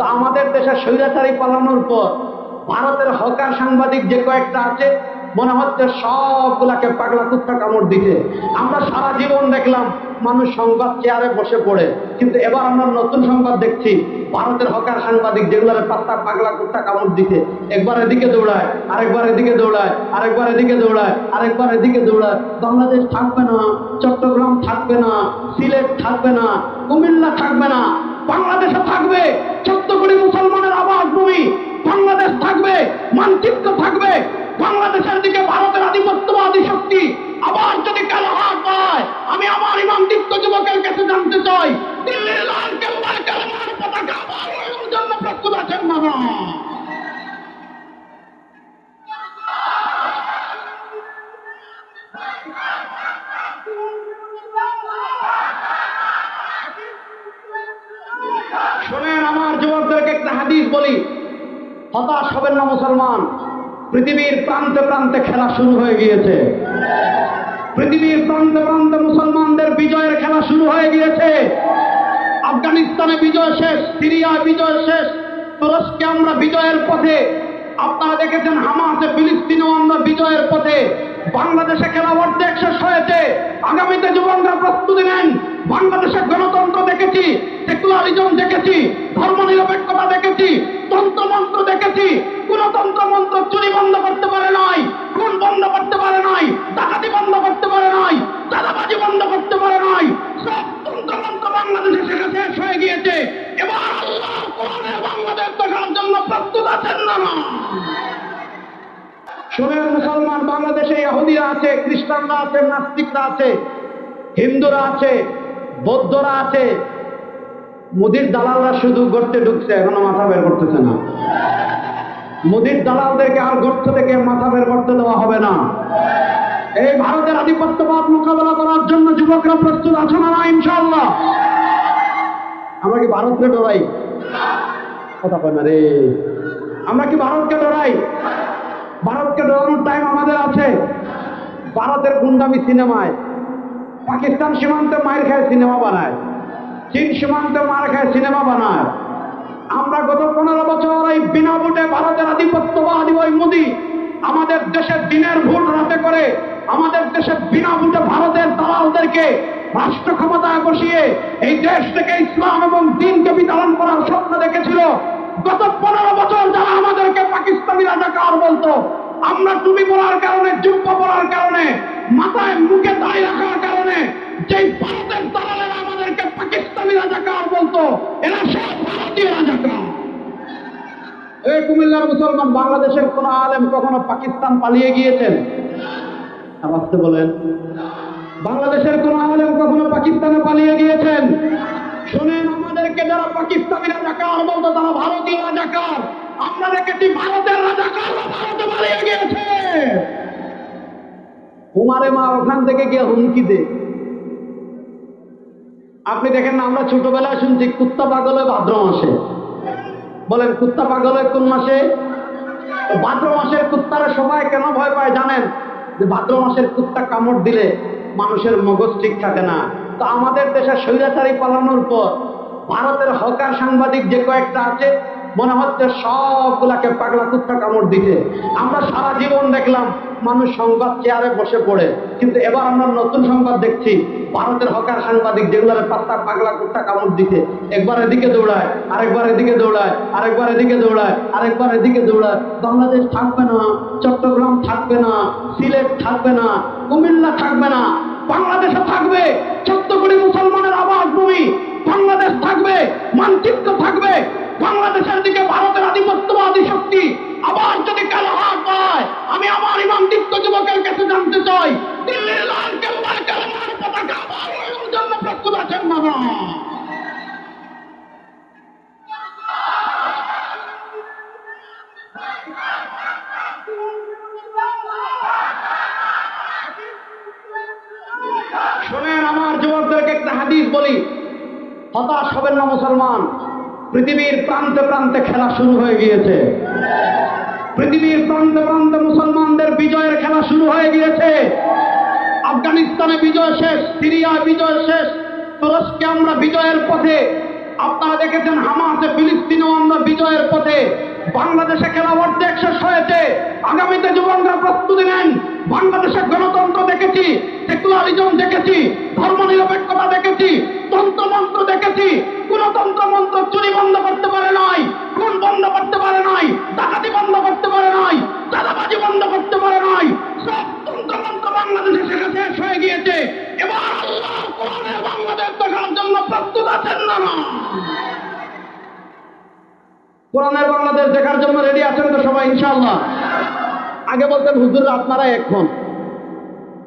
তো আমাদের দেশে স্বৈরাচারী পালানোর পর ভারতের হকার সাংবাদিক যে কয়েকটা আছে, মনে হচ্ছে সবগুলাকে পাগলা কুত্তা কামড় দিতে আমরা সারা জীবন দেখলাম মানুষ সংবাদ চেয়ারে বসে পড়ে। কিন্তু এবার আমরা নতুন সংবাদ দেখছি, ভারতের হকার সাংবাদিক যেগুলোর পাত্তা পাগলা কুত্তা কামড় দিতে একবার এদিকে দৌড়ায়, আরেকবার এদিকে দৌড়ায়, আরেকবার এদিকে দৌড়ায়, আরেকবার এদিকে দৌড়ায়। বাংলাদেশ থাকবে না, চট্টগ্রাম থাকবে না, সিলেট থাকবে না, কুমিল্লা থাকবে না বাংলাদেশে থাকবে চোদ্দ কোটি মুসলমানের আবাস ভূমি বাংলাদেশ থাকবে মানচিত্র থাকবে বাংলাদেশের দিকে ভারতের আধিপত্যবাদী শক্তি আবার যদি কালো হাত পায় আমি আমার ইমাম দীপ্ত যুবকের কাছে জানতে চাই, দিল্লির লাল কেল্লায় কালামার পতাকা আবার জন্য প্রস্তুত আছেন না? শোনেন, আমার যুবকদেরকে একটা হাদিস বলি হতাশ হবেন না মুসলমান? পৃথিবীর প্রান্তে প্রান্তে খেলা শুরু হয়ে গিয়েছে। পৃথিবীর প্রান্তে প্রান্তে মুসলমানদের বিজয়ের খেলা শুরু হয়ে গিয়েছে। আফগানিস্তানে বিজয় শেষ, সিরিয়ায় বিজয় শেষ। তুরস্কে আমরা বিজয়ের পথে। আপনারা দেখেছেন হামাসে, ফিলিস্তিনেও আমরা বিজয়ের পথে। বাংলাদেশে খেলা অর্ধেক শেষ হয়েছে। আগামীতে যুবকরা প্রস্তুতি নেন। বাংলাদেশের গণতন্ত্র দেখেছি, সেকুলারিজম দেখেছি, ধর্মনিরপেক্ষতা দেখেছি, তন্ত্রমন্ত্র দেখেছি কোন তন্ত্রমন্ত্র চুরি বন্ধ করতে পারে নাই, খুন বন্ধ করতে পারে নাই, ডাকাতি বন্ধ করতে পারে নাই, চাঁদাবাজি বন্ধ করতে পারে নাই, সব তন্ত্রমন্ত্র বাংলাদেশে শেখা শেষ হয়ে গিয়েছে। এবার আল্লাহ বাংলাদেশ দেখার জন্য প্রস্তুত আছেন না শোনেন মুসলমান বাংলাদেশে ইহুদিরা আছে, খ্রিস্টানরা আছে, নাস্তিকরা আছে, হিন্দুরা আছে, বৌদ্ধরা আছে মুদির দালালরা শুধু গর্তে ঢুকছে, এখনও মাথা বের করতেছে না। মুদির দালালদেরকে আর গর্ত থেকে মাথা বের করতে দেওয়া হবে না। এই ভারতের আধিপত্যবাদ মোকাবেলা করার জন্য যুবকরা প্রস্তুত আছে না না ইনশাল্লাহ আমরা কি ভারতকে ডরাই? কথা কয় না রে। আমরা কি ভারতকে ডরাই? ভারতকে ডরানোর টাইম আমাদের আছে। ভারতের গুন্ডামি সিনেমায়। পাকিস্তান সীমান্তে মায়ের খায় সিনেমা বানায়। চীন সীমান্তে মার খায় সিনেমা বানায়। আমরা গত পনেরো বছর এই বিনা ভোটে ভারতের আধিপত্যবাদী ওই মোদী আমাদের দেশের দিনের ভোট রাতে করে আমাদের দেশের বিনা ভোটে ভারতের দালালদেরকে রাষ্ট্র ক্ষমতায় বসিয়ে এই দেশ থেকে ইসলাম এবং দিনকে বিতরণ করার স্বপ্ন দেখেছিল। গত পনেরো বছর যারা আমাদেরকে পাকিস্তানি রাজাকার বলতো, আমরা টুপি পরার কারণে, জুব্ব পরার কারণে, মাথায় মুখে দাঁড়িয়ে রাখার কারণে রাজাকার বলতো, এরা সব ভারতীয় রাজাকার। এই কুমিল্লার মুসলমান বাংলাদেশের কোন আলেম কখনো পাকিস্তান পালিয়ে গিয়েছেন? আসতে বলেন। বাংলাদেশের কোন আলেম কখনো পাকিস্তানে পালিয়ে গিয়েছেন? শোনেন, আমাদেরকে যারা পাকিস্তানি রাজাকার বলতো, তারা ভারতীয় রাজাকার। আমরা দেখেছি ভারতের রাজাকার ভারতে পালিয়ে গিয়েছে? উমারে মা ওখান থেকে গিয়ে হুমকি দে। আপনি দেখেন না, আমরা ছোটবেলায় শুনছি, কুত্তা পাগল হয় ভাদ্র মাসে। বলেন, কুত্তা পাগল হয় কোন মাসে? ভাদ্র মাসের কুত্তারা সবাই কেন ভয় পায় জানেন? যে ভাদ্র মাসের কুত্তা কামড় দিলে মানুষের মগজ ঠিক থাকে না। তো আমাদের দেশে স্বৈরাচারী পালানোর পর ভারতের হকার সাংবাদিক যে কয়েকটা আছে, মনে হচ্ছে সবগুলাকে পাগলা কুত্তা কামড় দিতে আমরা সারা জীবন দেখলাম, মানুষ সংবাদ চেয়ারে বসে পড়ে। কিন্তু এবার আমরা নতুন সংবাদ দেখছি ভারতের হকার সাংবাদিক যেগুলোর পাত্তা পাগলা কুত্তা কামড় দিতে একবার এদিকে দৌড়ায়, আরেকবার এদিকে দৌড়ায়, আরেকবার এদিকে দৌড়ায়, আরেকবার এদিকে দৌড়ায়। বাংলাদেশ থাকবে না, চট্টগ্রাম থাকবে না, সিলেট থাকবে না, কুমিল্লা থাকবে না বাংলাদেশে থাকবে, চোদ্দ কোটি মুসলমানের আবাস ভূমি বাংলাদেশ থাকবে, মানচিত্র থাকবে, বাংলাদেশের দিকে ভারতের আধিপত্যবাদী শক্তি আবার যদি কালো হাত পায় আমি আমার ইমাম দীপ্ত যুবকের কাছে জানতে চাই। মুসলমান, পৃথিবীর প্রান্তে প্রান্তে খেলা শুরু হয়ে গিয়েছে। পৃথিবীর প্রান্তে প্রান্তে মুসলমানদের বিজয়ের খেলা শুরু হয়ে গিয়েছে। আফগানিস্তানে বিজয় শেষ, সিরিয়ায় বিজয় শেষ। তুরস্কে আমরা বিজয়ের পথে। আপনারা দেখেছেন হামাসে, ফিলিস্তিনেও আমরা বাংলাদেশে খেলা অর্ধেক শেষ হয়েছে আগামীতে যুবকরা প্রস্তুতি নেন বাংলাদেশের গণতন্ত্র দেখেছি, সেকুলারিজম দেখেছি, ধর্মনিরপেক্ষতা দেখেছি, তন্ত্রমন্ত্র দেখেছি। কোন তন্ত্রমন্ত্র চুরি বন্ধ করতে পারে নয় খুন বন্ধ করতে পারে নয় ডাকাতি বন্ধ করতে পারে নয় চাঁদাবাজি বন্ধ করতে পারে কোরআনের বাংলাদেশ দেখার জন্য রেডি আছেন তো সবাই, ইনশাআল্লাহ। আগে বলতেন, হুজুর আপনারা এখন।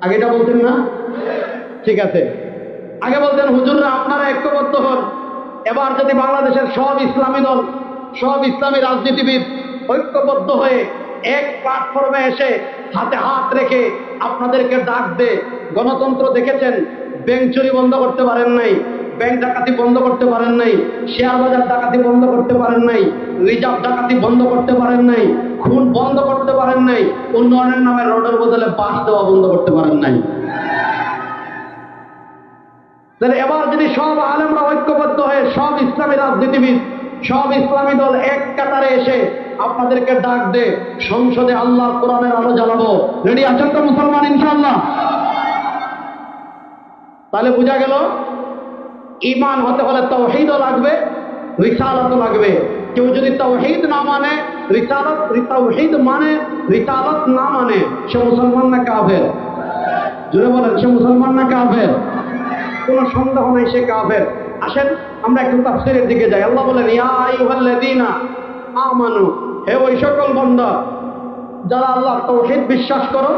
আগেটা বলতেন না? ঠিক আছে। আগে বলতেন হুজুররা আপনারা ঐক্যবদ্ধ হন। এবার যদি বাংলাদেশের সব ইসলামী দল, সব ইসলামী রাজনীতিবিদ ঐক্যবদ্ধ হয়ে এক প্ল্যাটফর্মে এসে হাতে হাত রেখে আপনাদেরকে ডাক দে গণতন্ত্র দেখেছেন, ব্যাংক চুরি বন্ধ করতে পারেন নাই। ব্যাংক ডাকাতি বন্ধ করতে পারেন নাই, শেয়ার বাজার ডাকাতি বন্ধ করতে পারেন নাই, রিজার্ভ ডাকাতি বন্ধ করতে পারেন নাই, খুন বন্ধ করতে পারেন নাই, উন্নয়নের নামে রোডের বদলে বাস দেওয়া বন্ধ করতে পারেন নাই। তাহলে এবার যদি সব আলেমরা ঐক্যবদ্ধ হয়ে সব ইসলামী রাজনীতিবিদ, সব ইসলামী দল এক কাতারে এসে আপনাদেরকে ডাক দে, সংসদে আল্লাহ কোরআনের আলো জ্বালাবো। রেডি আছেন তো মুসলমান ইনশাআল্লাহ? তাহলে বোঝা গেল ইমান হতে হলে তৌহিদও লাগবে, রিসালতও লাগবে। কেউ যদি তৌহিদ না মানে রিসালত, তৌহিদ মানে রিসালত না মানে সে মুসলমান না কাফের? জুড়ে বলেন, সে মুসলমান না কাফের? কোন সন্দেহ নাই সে কাফের। আসেন, আমরা একটু তাফসিরের দিকে যাই। আল্লাহ বলেন, ইয়া আইয়ুহাল্লাযীনা আমানু হে ওই সকল বান্দা, যারা আল্লাহ তৌহিদ বিশ্বাস করো,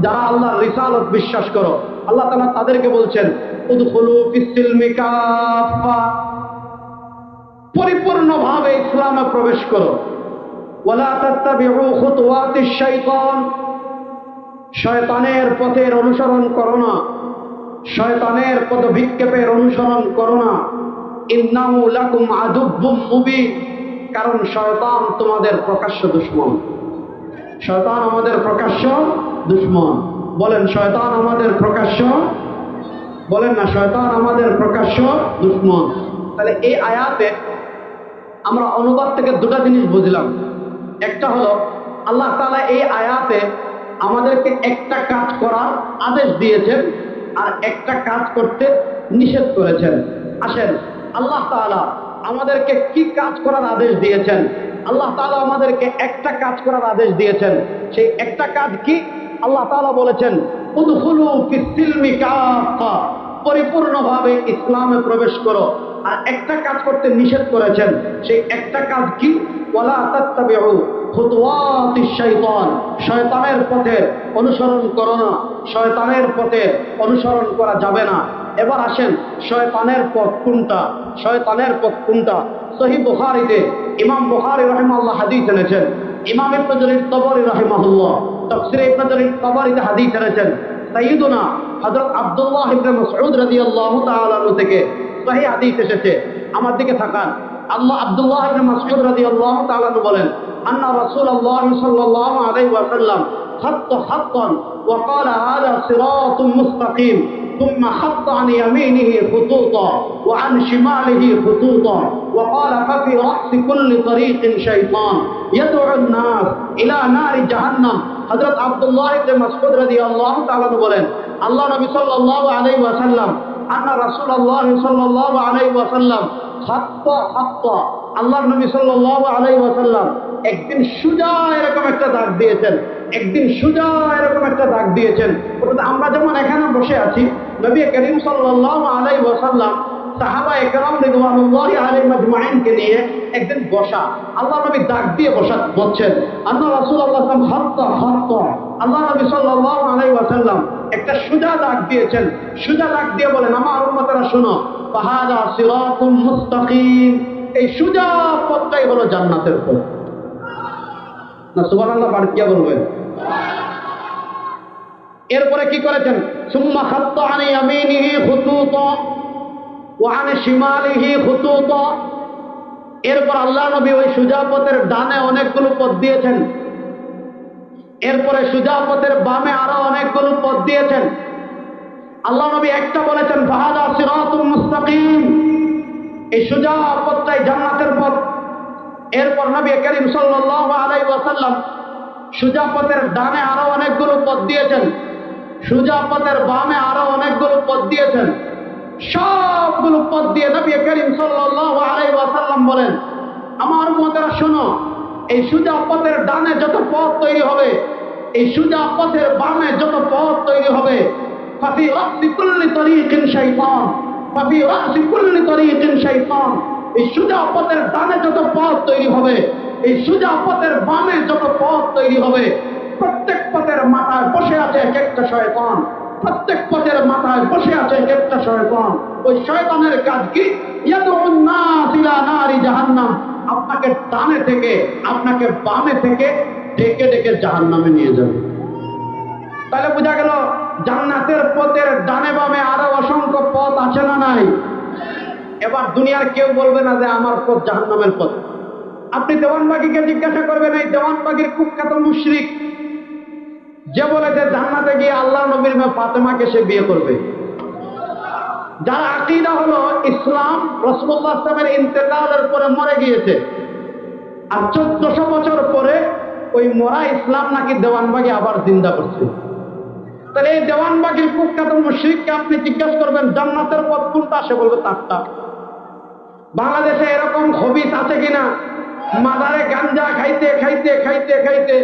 যারা আল্লাহ রিসালত বিশ্বাস করো। আল্লাহ তাআলা তাদেরকে বলছেন পরিপূর্ণভাবে ইসলামে প্রবেশ করো। ওয়ালা তাত্তাবিউ খুতুওয়াতিশ শাইতান। শয়তানের পথের অনুসরণ করো না। শয়তানের পদভিক্ষেপের অনুসরণ করো না। ইন্নাহু লাকুম আদুব্বুম মুবিন। কারণ শয়তান তোমাদের প্রকাশ্য দুশ্মন। শয়তান আমাদের প্রকাশ্য দুশ্মন। বলেন, শয়তান আমাদের প্রকাশ্য বলেন না, শয়তান আমাদের প্রকাশ্য দুশ্মন। তাহলে এই আয়াতে আমরা অনুবাদ থেকে দুটা জিনিস বুঝলাম। একটা হলো, আল্লাহ তালা এই আয়াতে আমাদেরকে একটা কাজ করার আদেশ দিয়েছেন আর একটা কাজ করতে নিষেধ করেছেন। আসেন, আল্লাহ তাআলা আমাদেরকে কি কাজ করার আদেশ দিয়েছেন? আল্লাহ তালা আমাদেরকে একটা কাজ করার আদেশ দিয়েছেন। সেই একটা কাজ কি? আল্লাহ তাআলা বলেছেন, উদখুলু ফিস-সিলমি কাফা। পরিপূর্ণভাবে ইসলামে প্রবেশ করো আর একটা কাজ করতে নিষেধ করেছেন, সেই একটা কাজ কি? খুতুওয়াতিশ শয়তানের পথে অনুসরণ করো না। শয়তানের পথে অনুসরণ করা যাবে না। এবার আসেন, শয়তানের পথ কোনটা? শয়তানের পথ কোনটা? সহি বুখারীতে ইমাম বুখারী রাহিমাহুল্লাহ হাদিস এনেছেন। ইমাম ইবনে জরির তবরি রাহিমাহুল্লাহ তাফসীরে ইবনে জরির তবরিতে হাদিস এনেছেন। সাইয়্যিদুনা হযরত আব্দুল্লাহ ইবনে মাসউদ রাদিয়াল্লাহু তাআলা আনহু থেকে সহি হাদিস এসেছে আমার দিকে থাকান আল্লাহ আব্দুল্লাহ ইবনে মাসউদ রাদিয়াল্লাহু তাআলা আনহু বলেন আন্না রাসূলুল্লাহ সাল্লাল্লাহু আলাইহি ওয়াসাল্লাম خط خطا وقال هذا صراط مستقيم ثم خط عن يمينه خطوطا وعن شماله خطوطا وقال ففي رأس كل طريق شيطان يدعو الناس إلى نار جهنم হযরত আব্দুল্লাহ ইবনে মাসউদ রাদিয়াল্লাহু তাআলা বলেন আল্লাহ নবী সাল্লাল্লাহু আলাইহি ওয়াসাল্লাম, আন্না রাসূলুল্লাহ সাল্লাল্লাহু আলাইহি ওয়াসাল্লাম, খাত্তা খাত্তা, আল্লাহর নবী সাল্লাল্লাহু আলাইহি ওয়াসাল্লাম একদিন সুজা এরকম একটা দাগ দিয়েছেন, একদিন সুজা এরকম একটা দাগ দিয়েছেন। আমরা যেমন এখানে বসে আছি, নবী করিম সাল্লাল্লাহু আলাইহি ওয়াসাল্লাম সাহাবা একরাম রিদওয়ানুল্লাহি আলাইহিম আজমাইনকে নিয়ে একদিন বসা আল্লাহ নবী দাগ দিয়ে বসা বলছেন আল্লাহ রাসূলুল্লাহ সাল্লাল্লাহু হাত্তা হাত্তা আল্লাহ নবী সাল্লাল্লাহু আলাইহি ওয়াসাল্লাম একটা সুজা দাগ দিয়েছেন। সুজা দাগ দিয়ে বলেন, আমার উম্মতেরা শোনো, ফাহাদা সিরাতুম মুস্তাকিম। এই সুজা পথটাই হলো জান্নাতের পথ না, সুবহানাল্লাহ পাঠ কি বলবেন। এরপরে কি করেছেন? সুম্মা খাত্তা আনি ইয়ামিনিহি খুতুতা ওয়া আন শিমালিহি খুতুতা। এরপর আল্লাহ নবী ওই সুজা পথের ডানে অনেকগুলো পথ দিয়েছেন। এরপরে সুজা পথের বামে আরও অনেকগুলো পথ দিয়েছেন। আল্লাহ নবী একটা বলেছেন, ফাহাদা সিরাতুম মুস্তাকিম। এই সুজা পথটাই জান্নাতের পথ। এরপর নবী করিম সাল্লাল্লাহু আলাইহি ওয়াসাল্লাম সুজা পথের ডানে আরও অনেকগুলো পথ দিয়েছেন। সুজা পথের বামে আরও অনেকগুলো পথ দিয়েছেন। সবগুলো পথ দিয়ে নবী করিম সাল্লাল্লাহু আলাইহি ওয়াসাল্লাম বলেন, আমার মতেরা শোনো এই সুজা পথের ডানে যত পথ তৈরি হবে, এই সুজা পথের বামে যত পথ তৈরি হবে, ফাফি রাসি কুল্লি তরিকিন শাইতান, ফাফি রাসি কুল্লি তরিকিন শাইতান, এই সুজা পথের ডানে যত পথ তৈরি হবে, এই সুজা পথের বামে যত পথ তৈরি হবে, প্রত্যেক পথের মাথায় বসে আছে এক একটা শয়তান, প্রত্যেক পথের মাথায় বসে আছে এক একটা শয়তান। ওই শয়তানের কাজ কি? ইয়াদউন নাস ইলা নারি জাহান্নাম। আপনাকে ডানে থেকে, আপনাকে বামে থেকে ডেকে ডেকে জাহান্নামে নিয়ে যাবে। তাহলে বোঝা গেল, জান্নাতের পথের ডানে বামে আরও অসংখ্য পথ আছে না নাই? এবার দুনিয়ার কেউ বলবে না যে আমার পথ জাহান্নামের পথ। আপনি দেওয়ানবাগিকে জিজ্ঞাসা করবেন, এই দেওয়ানবাগির কুখ্যাত মুশরিক? যে বলেছে জান্নাতে গিয়ে আল্লাহ নবীর মেয়ে ফাতেমাকে সে বিয়ে করবে। যার আকিদা হলো ইসলাম রসুল্লাহ আসলামের ইন্তেকালের পরে মরে গিয়েছে। আর চোদ্দশো বছর পরে ওই মরা ইসলাম নাকি দেওয়ানবাগি আবার জিন্দা করছে। তাহলে এই দেওয়ানবাগির কুখ্যাত মুশরিককে আপনি জিজ্ঞাসা করবেন, জান্নাতের পথ কোনটা? সে বলবে তারটা বাংলাদেশে এরকম হবিস আছে কিনা? মাদারে গাঞ্জা খাইতে খাইতে খাইতে খাইতে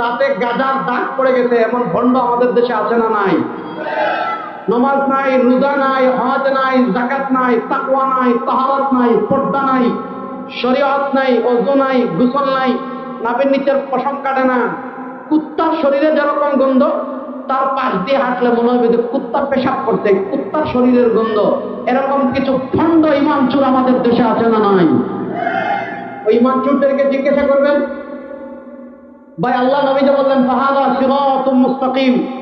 দাঁতে গাজার দাগ পড়ে গেছে, এমন ভণ্ড আমাদের দেশে আছে না নাই? নমাজ নাই, রোজা নাই, হজ নাই জাকাত নাই নাই তাহারাত নাই, পর্দা নাই, শরীয়ত নাই, অজু নাই নাই নিচের পশম কাটে না। কুত্তার শরীরে যেরকম গন্ধ, তার পাশ দিয়ে হাঁটলে মনে হবে যে কুত্তা পেশাব করতে কুত্তার শরীরের গন্ধ, এরকম কিছু খণ্ড ইমাম চুর আমাদের দেশে আছে না নাই? ওই ইমাম চুরদেরকে জিজ্ঞাসা করবেন, ভাই, আল্লাহ নবী যে বললেন, ফাহাদা সিরাতুম মুস্তাকিম।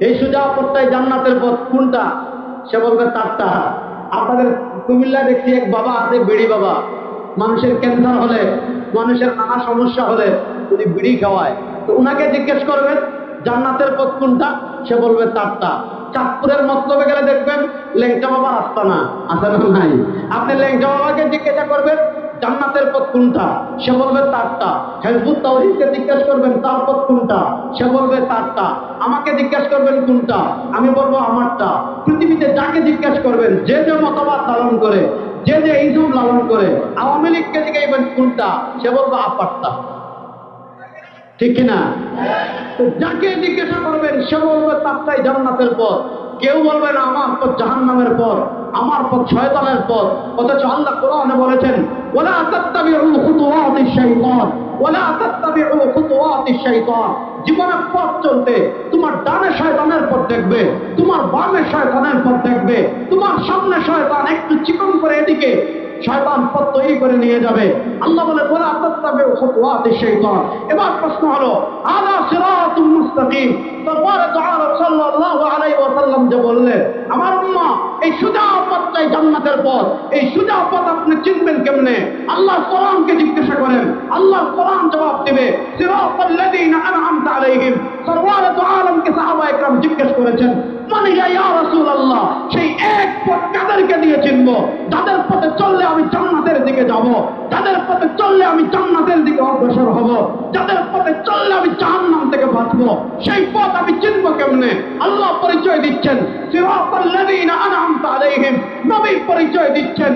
এই সুজা পথটাই জান্নাতের পথ, কোনটা? সে বলবে তারটা। আপনাদের কুমিল্লা দেখছি এক বাবা আছে, বিড়ি বাবা। মানুষের ক্যান্সার হলে, মানুষের নানা সমস্যা হলে উনি বিড়ি খাওয়ায়। তো উনাকে জিজ্ঞেস করবেন, জান্নাতের পথ কোনটা? সে বলবে তারটা। চাঁদপুরের মতলবে গেলে দেখবেন লেংচা বাবা আছে না নাই। আপনি লেংচা বাবাকে জিজ্ঞাসা করবেন জান্নাতের পথ কোনটা? সে বলবে তারটা। হেজবুত তাওহীদকে জিজ্ঞাসা করবেন, তার পথ কোনটা? সে বলবে তারটা। আমাকে জিজ্ঞেস করবেন কোনটা? আমি বলব আমারটা। পৃথিবীতে যাকে জিজ্ঞাসা করবেন, যে যে মতবাদ লালন করে, যে যে ইজুম লালন করে, আওয়ামী লীগকে জিজ্ঞাসা কোনটা? সে বলবে আপারটা। ঠিক কিনা যাকে জিজ্ঞাসা করবেন, সে বলবে তারটাই জান্নাতের পথ। কেউ বলবে না, আমার পথ জাহান্নামের পথ। আমার পথ শয়তানের পথ। অথচ আল্লাহ কোরআনে বলেছেন ওলা ওলা তাত্তাবিউ খুতুওয়াতিশ শাইতান। জীবনে পথ চলতে তোমার ডানে শয়তানের পথ দেখবে, তোমার বামে শয়তানের পথ দেখবে, তোমার সামনে শয়তান একটু চিকন করে এদিকে শয়তান পথ তৈরি করে নিয়ে যাবে। আল্লাহ বলে, বলা তাত্তাবিউ খুতুওয়াতিশ শাইতান এবার প্রশ্ন হলো, আলা সিরাতুম মুস্তাকিম? তারপরে তাআলা সাল্লাল্লাহু আলাইহি ওয়াসাল্লাম যে বললেন, আমার উম্মাহ এই সুজা পথটাই জান্নাতের পথ। এই সুজা পথ আপনি চিনবেন কেমনে? আল্লাহ কোরআনকে জিজ্ঞাসা করেন। আল্লাহ কোরআন জবাব দিবে সিরাতাল্লাযীনা আনআমতা আলাইহিম। তো জিজ্ঞেস করেছেন মানে ইয়া রাসূলুল্লাহ? সেই পথ কাদেরকে দিয়ে চিনবো? যাদের পথে চললে আমি জান্নাতের দিকে যাব। যাদের পথে চললে আমি জান্নাতের দিকে অগ্রসর হব। যাদের পথে চললে আমি জাহান্নাম থেকে বাঁচবো। সেই পথ আমি চিনবো কেমনে? আল্লাহ পরিচয় দিচ্ছেন নবী পরিচয় দিচ্ছেন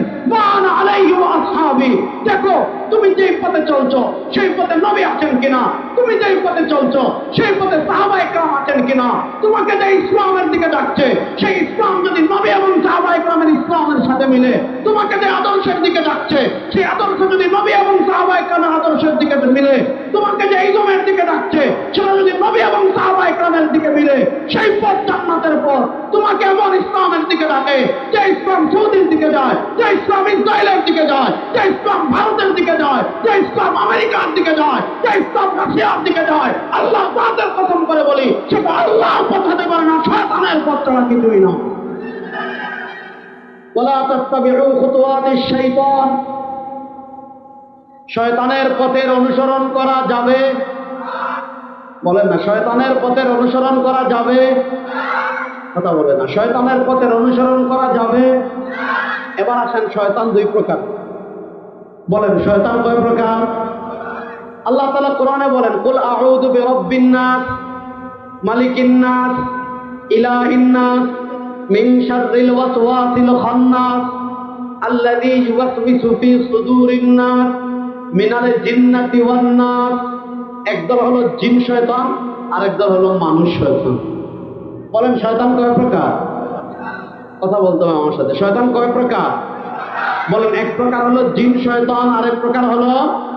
দেখো, তুমি যেই পথে চলছো, সেই পথে নবী আছেন কিনা? তুমি যেই পথে চলছো, সেই পথে সাহাবা একরাম আছেন কিনা? তোমাকে যে ইসলামের দিকে ডাকছে, সেই ইসলাম যদি নবী এবং সাহাবা একরামের ইসলামের সাথে মিলে, তোমাকে যে আদর্শের দিকে ডাকছে, সেই আদর্শ যদি নবী এবং সাহাবা একরামের আদর্শের দিকে মিলে, তোমাকে যে ইজমের দিকে ডাকছে, সেটা যদি নবী এবং সাহাবা একরামের দিকে মিলে, সেই পথ জান্নাতের পথ। তোমাকে এমন ইসলামের দিকে ডাকে, যে ইসলাম সৌদির দিকে যায়, যে ইসলাম ইসরায়েলের দিকে যায়, যে ইসলাম ভারতের দিকে যায়, যে ইসলাম আমেরিকার দিকে যায়, যে ইসলাম রাশিয়ার দিকে যায়। আল্লাহ তাদের কসম করে বলি, সেটা আল্লাহ পথ হতে পারে না শয়তানের পথ ছাড়া কিছুই না ওলা তাত্তাবিউ খুতুওয়াতিশ শাইতান। শয়তানের পথের অনুসরণ করা যাবে। বলেন না, শয়তানের পথের অনুসরণ করা যাবে। কথা বলে না, শয়তানের পথের অনুসরণ করা যাবে। এবার আসেন শয়তান দুই প্রকার। বলেন, শয়তান কয় প্রকার? আল্লাহ তালা কোরআনে বলেন, কুল আউযু বিরাব্বিন নাস মালিকিন নাস, ইলাহিন নাস, মিন শাররিল ওয়াসওয়াসিল খান্নাস, আল্লাযী ইউওয়াসউইসু ফি সুদুরিন নাস, মিনাল জিন্নাতি ওয়ান নাস। একদল হলো জিন শয়তান আর একদল হলো মানুষ শয়তান। বলেন, শয়তান কয় প্রকার? কথা বলতে হবে আমার সাথে। শয়তান কয় প্রকার? বলেন, এক প্রকার হলো জিন শয়তান আর এক প্রকার হলো